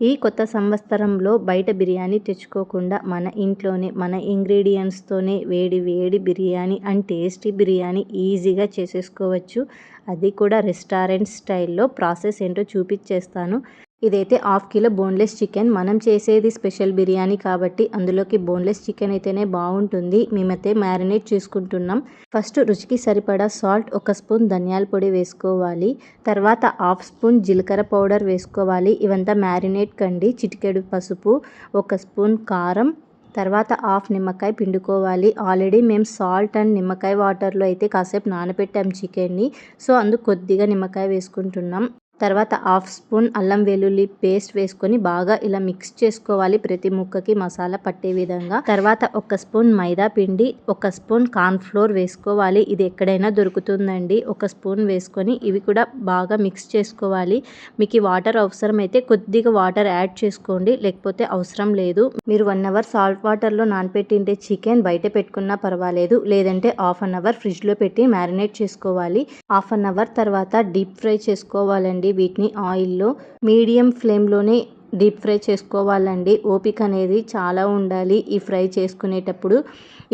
ఈ కొత్త సంవత్సరంలో బయట బిర్యానీ తెచ్చుకోకుండా మన ఇంట్లోనే మన ఇంగ్రీడియంట్స్తోనే వేడి వేడి బిర్యానీ అండ్ టేస్టీ బిర్యానీ ఈజీగా చేసేసుకోవచ్చు. అది కూడా రెస్టారెంట్ స్టైల్లో ప్రాసెస్ ఏంటో చూపించేస్తాను. ఇదైతే హాఫ్ కిలో బోన్లెస్ చికెన్. మనం చేసేది స్పెషల్ బిర్యానీ కాబట్టి అందులోకి బోన్లెస్ చికెన్ అయితేనే బాగుంటుంది. మేమైతే మ్యారినేట్ చేసుకుంటున్నాం. ఫస్ట్ రుచికి సరిపడా సాల్ట్ ఒక స్పూన్ ధనియాల పొడి వేసుకోవాలి. తర్వాత హాఫ్ స్పూన్ జీలకర్ర పౌడర్ వేసుకోవాలి. ఇవంతా మ్యారినేట్ కండి. చిటికెడు పసుపు ఒక స్పూన్ కారం తర్వాత హాఫ్ నిమ్మకాయ పిండుకోవాలి. ఆల్రెడీ మేము సాల్ట్ అండ్ నిమ్మకాయ వాటర్లో అయితే కాసేపు నానబెట్టాం చికెన్ని. సో అందుకు కొద్దిగా నిమ్మకాయ వేసుకుంటున్నాం. తర్వాత హాఫ్ స్పూన్ అల్లం వెల్లుల్లి పేస్ట్ వేసుకొని బాగా ఇలా మిక్స్ చేసుకోవాలి ప్రతి ముక్కకి మసాలా పట్టే విధంగా. తర్వాత ఒక స్పూన్ మైదా పిండి ఒక స్పూన్ కార్న్ ఫ్లోర్ వేసుకోవాలి. ఇది ఎక్కడైనా దొరుకుతుందండి. ఒక స్పూన్ వేసుకొని ఇవి కూడా బాగా మిక్స్ చేసుకోవాలి. మీకు వాటర్ అవసరం అయితే కొద్దిగా వాటర్ యాడ్ చేసుకోండి. లేకపోతే అవసరం లేదు. మీరు వన్ అవర్ సాల్ట్ వాటర్లో నానపెట్టింటే చికెన్ బయట పెట్టుకున్నా పర్వాలేదు. లేదంటే హాఫ్ అన్ అవర్ ఫ్రిడ్జ్లో పెట్టి మ్యారినేట్ చేసుకోవాలి. హాఫ్ అన్ అవర్ తర్వాత డీప్ ఫ్రై చేసుకోవాలండి. వీటిని ఆయిల్లో మీడియం ఫ్లేమ్లోనే డీప్ ఫ్రై చేసుకోవాలండి. ఓపిక అనేది చాలా ఉండాలి ఈ ఫ్రై చేసుకునేటప్పుడు.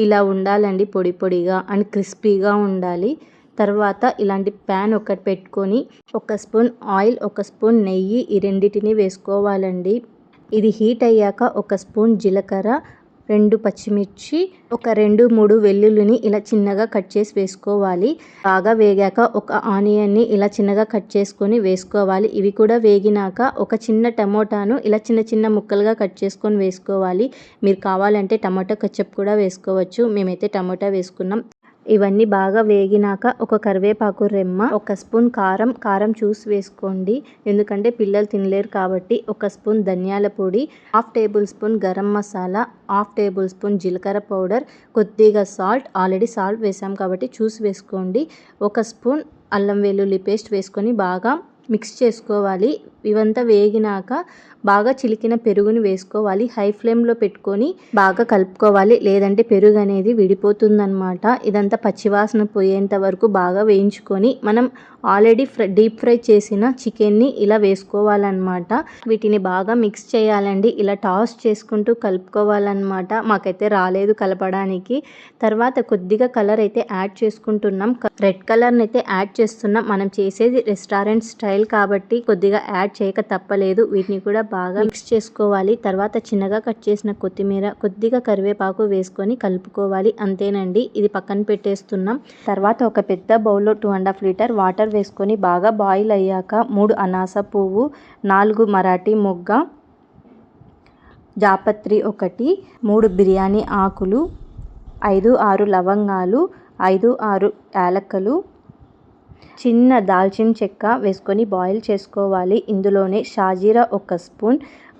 ఇలా ఉండాలండి పొడి పొడిగా అండ్ క్రిస్పీగా ఉండాలి. తర్వాత ఇలాంటి ప్యాన్ ఒకటి పెట్టుకొని ఒక స్పూన్ ఆయిల్ ఒక స్పూన్ నెయ్యి ఈ రెండింటిని వేసుకోవాలండి. ఇది హీట్ అయ్యాక ఒక స్పూన్ జీలకర్ర రెండు పచ్చిమిర్చి ఒక రెండు మూడు వెల్లుల్లిని ఇలా చిన్నగా కట్ చేసి వేసుకోవాలి. బాగా వేగాక ఒక ఆనియన్ని ఇలా చిన్నగా కట్ చేసుకొని వేసుకోవాలి. ఇవి కూడా వేగినాక ఒక చిన్న టమోటాను ఇలా చిన్న చిన్న ముక్కలుగా కట్ చేసుకొని వేసుకోవాలి. మీరు కావాలంటే టమాటో కచ్చప్ కూడా వేసుకోవచ్చు. మేమైతే టమాటా వేసుకున్నాం. ఇవన్నీ బాగా వేగినాక ఒక కరివేపాకు రెమ్మ ఒక స్పూన్ కారం కారం చూసి వేసుకోండి. ఎందుకంటే పిల్లలు తినలేరు కాబట్టి ఒక స్పూన్ ధనియాల పొడి half tablespoon garam masala half tablespoon జీలకర్ర పౌడర్ కొద్దిగా సాల్ట్ ఆల్రెడీ సాల్ట్ వేసాం కాబట్టి చూసి వేసుకోండి. ఒక స్పూన్ అల్లం వెల్లుల్లి పేస్ట్ వేసుకొని బాగా మిక్స్ చేసుకోవాలి. ఇవంతా వేగినాక బాగా చిలికిన పెరుగుని వేసుకోవాలి. హై ఫ్లేమ్లో పెట్టుకొని బాగా కలుపుకోవాలి. లేదంటే పెరుగు అనేది విడిపోతుందనమాట ఇదంతా పచ్చివాసన పోయేంత వరకు బాగా వేయించుకొని మనం ఆల్రెడీ ఫ్రై డీప్ ఫ్రై చేసిన చికెన్ని ఇలా వేసుకోవాలన్నమాట. వీటిని బాగా మిక్స్ చేయాలండి. ఇలా టాస్ చేసుకుంటూ కలుపుకోవాలన్నమాట. మాకైతే రాలేదు కలపడానికి. తర్వాత కొద్దిగా కలర్ అయితే యాడ్ చేసుకుంటున్నాం. రెడ్ కలర్ని అయితే యాడ్ చేస్తున్నాం. మనం చేసేది రెస్టారెంట్ స్టైల్ కాబట్టి కొద్దిగా యాడ్ చేయక తప్పలేదు. వీటిని కూడా బాగా మిక్స్ చేసుకోవాలి. తర్వాత చిన్నగా కట్ చేసిన కొత్తిమీర కొద్దిగా కరివేపాకు వేసుకొని కలుపుకోవాలి. అంతేనండి. ఇది పక్కన పెట్టేస్తున్నాం. తర్వాత ఒక పెద్ద బౌల్లో two and half litre water వేసుకొని బాగా బాయిల్ అయ్యాక మూడు అనాస పువ్వు నాలుగు మరాఠీ మొగ్గ జాపత్రి ఒకటి మూడు బిర్యానీ ఆకులు ఐదు ఆరు లవంగాలు ఐదు ఆరు యాలక్కలు చిన్న దాల్చిన చెక్క వేసుకొని బాయిల్ చేసుకోవాలి. ఇందులోనే షాజీరా ఒక స్పూన్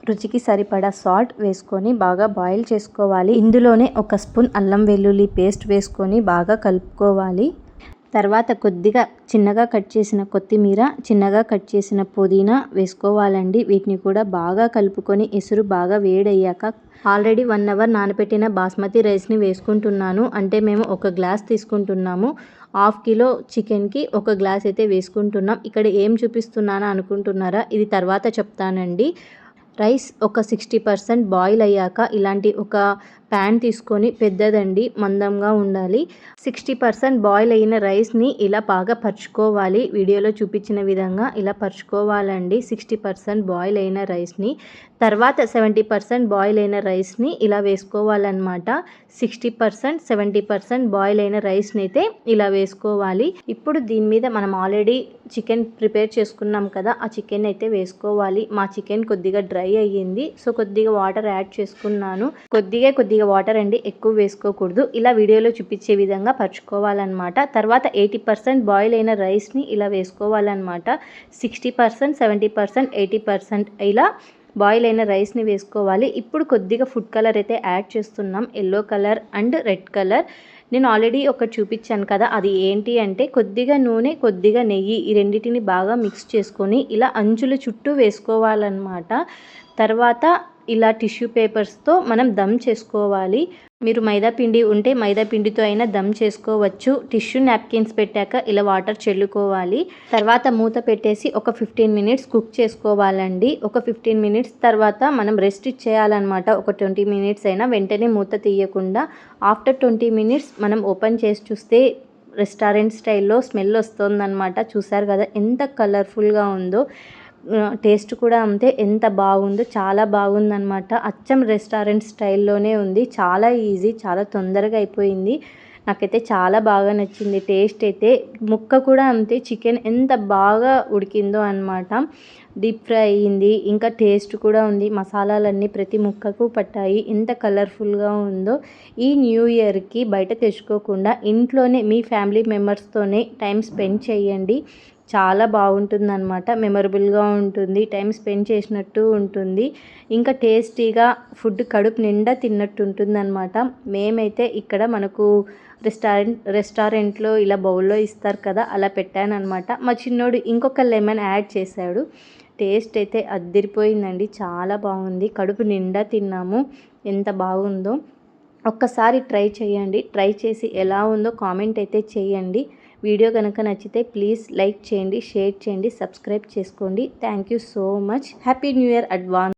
రుచికి సరిపడా సాల్ట్ వేసుకొని బాగా బాయిల్ చేసుకోవాలి. ఇందులోనే ఒక స్పూన్ అల్లం వెల్లుల్లి పేస్ట్ వేసుకొని బాగా కలుపుకోవాలి. తర్వాత కొద్దిగా చిన్నగా కట్ చేసిన కొత్తిమీర చిన్నగా కట్ చేసిన పుదీనా వేసుకోవాలండి. వీటిని కూడా బాగా కలుపుకొని ఎసురు బాగా వేడయ్యాక ఆల్రెడీ వన్ అవర్ నానబెట్టిన బాస్మతి రైస్ని వేసుకుంటున్నాను. అంటే మేము ఒక గ్లాస్ తీసుకుంటున్నాము. హాఫ్ కిలో చికెన్కి ఒక గ్లాస్ అయితే వేసుకుంటున్నాం. ఇక్కడ ఏం చూపిస్తున్నానా అనుకుంటున్నారా? ఇది తర్వాత చెప్తానండి. రైస్ ఒక సిక్స్టీ పర్సెంట్ బాయిల్ అయ్యాక ఇలాంటి ఒక ప్యాన్ తీసుకొని పెద్దదండి మందంగా ఉండాలి. సిక్స్టీ పర్సెంట్ బాయిల్ అయిన రైస్ని ఇలా బాగా పరుచుకోవాలి. వీడియోలో చూపించిన విధంగా ఇలా పరుచుకోవాలండి. సిక్స్టీ పర్సెంట్ బాయిల్ అయిన రైస్ని. తర్వాత సెవెంటీ పర్సెంట్ బాయిల్ అయిన రైస్ని ఇలా వేసుకోవాలన్నమాట. Sixty percent seventy percent boil అయిన రైస్ని అయితే ఇలా వేసుకోవాలి. ఇప్పుడు దీని మీద మనం ఆల్రెడీ చికెన్ ప్రిపేర్ చేసుకున్నాం కదా ఆ చికెన్ అయితే వేసుకోవాలి. మా చికెన్ కొద్దిగా డ్రై అయ్యింది. సో కొద్దిగా వాటర్ యాడ్ చేసుకున్నాను. కొద్దిగా కొద్దిగా వాటర్ అండి ఎక్కువ వేసుకోకూడదు. ఇలా వీడియోలో చూపించే విధంగా పరుచుకోవాలన్నమాట. తర్వాత ఎయిటీ పర్సెంట్ బాయిల్ అయిన రైస్ని ఇలా వేసుకోవాలన్నమాట. Sixty percent seventy percent eighty percent ఇలా బాయిల్ అయిన రైస్ని వేసుకోవాలి. ఇప్పుడు కొద్దిగా ఫుడ్ కలర్ అయితే యాడ్ చేస్తున్నాం. Yellow colour and red colour. నేను ఆల్రెడీ ఒకటి చూపించాను కదా అది ఏంటి అంటే కొద్దిగా నూనె కొద్దిగా నెయ్యి ఈ రెండింటిని బాగా మిక్స్ చేసుకొని ఇలా అంచుల చుట్టూ వేసుకోవాలన్నమాట. తర్వాత ఇలా టిష్యూ పేపర్స్తో మనం దమ్ చేసుకోవాలి. మీరు మైదా పిండి ఉంటే మైదా పిండితో అయినా దమ్ చేసుకోవచ్చు. టిష్యూ నాప్కిన్స్ పెట్టాక ఇలా వాటర్ చల్లుకోవాలి. తర్వాత మూత పెట్టేసి ఒక ఫిఫ్టీన్ మినిట్స్ కుక్ చేసుకోవాలండి. ఒక ఫిఫ్టీన్ మినిట్స్ తర్వాత మనం రెస్ట్ ఇచ్చేయాలన్నమాట. ఒక ట్వంటీ మినిట్స్ అయినా వెంటనే మూత తీయకుండా. ఆఫ్టర్ ట్వంటీ మినిట్స్ మనం ఓపెన్ చేసి చూస్తే రెస్టారెంట్ స్టైల్లో స్మెల్ వస్తుందన్నమాట. చూసారు కదా ఎంత కలర్ఫుల్గా ఉందో. టేస్ట్ కూడా అంతే. ఎంత బాగుందో చాలా బాగుందన్నమాట. అచ్చం రెస్టారెంట్ స్టైల్లోనే ఉంది. చాలా ఈజీ చాలా తొందరగా అయిపోయింది. నాకైతే చాలా బాగా నచ్చింది టేస్ట్ అయితే. ముక్క కూడా అంతే. చికెన్ ఎంత బాగా ఉడికిందో అనమాట డీప్ ఫ్రై అయ్యింది ఇంకా టేస్ట్ కూడా ఉంది. మసాలాలన్నీ ప్రతి ముక్కకు పట్టాయి. ఎంత కలర్ఫుల్గా ఉందో. ఈ న్యూ ఇయర్కి బయట తెచ్చుకోకుండా ఇంట్లోనే మీ ఫ్యామిలీ మెంబర్స్తోనే టైం స్పెండ్ చేయండి. చాలా బాగుంటుందన్నమాట. మెమరబుల్గా ఉంటుంది. టైం స్పెండ్ చేసినట్టు ఉంటుంది. ఇంకా టేస్టీగా ఫుడ్ కడుపు నిండా తిన్నట్టు ఉంటుందన్నమాట. మేమైతే ఇక్కడ మనకు రెస్టారెంట్ రెస్టారెంట్లో ఇలా బౌల్లో ఇస్తారు కదా అలా పెట్టాను అనమాట మా చిన్నోడు ఇంకొక లెమన్ యాడ్ చేశాడు. టేస్ట్ అయితే అద్దరిపోయిందండి. చాలా బాగుంది. కడుపు నిండా తిన్నాము. ఎంత బాగుందో. ఒక్కసారి ట్రై చేయండి. ట్రై చేసి ఎలా ఉందో కామెంట్ అయితే చేయండి. వీడియో కనుక నచ్చితే ప్లీజ్ లైక్ చేయండి షేర్ చేయండి సబ్స్క్రైబ్ చేసుకోండి. Thank you so much happy new year advance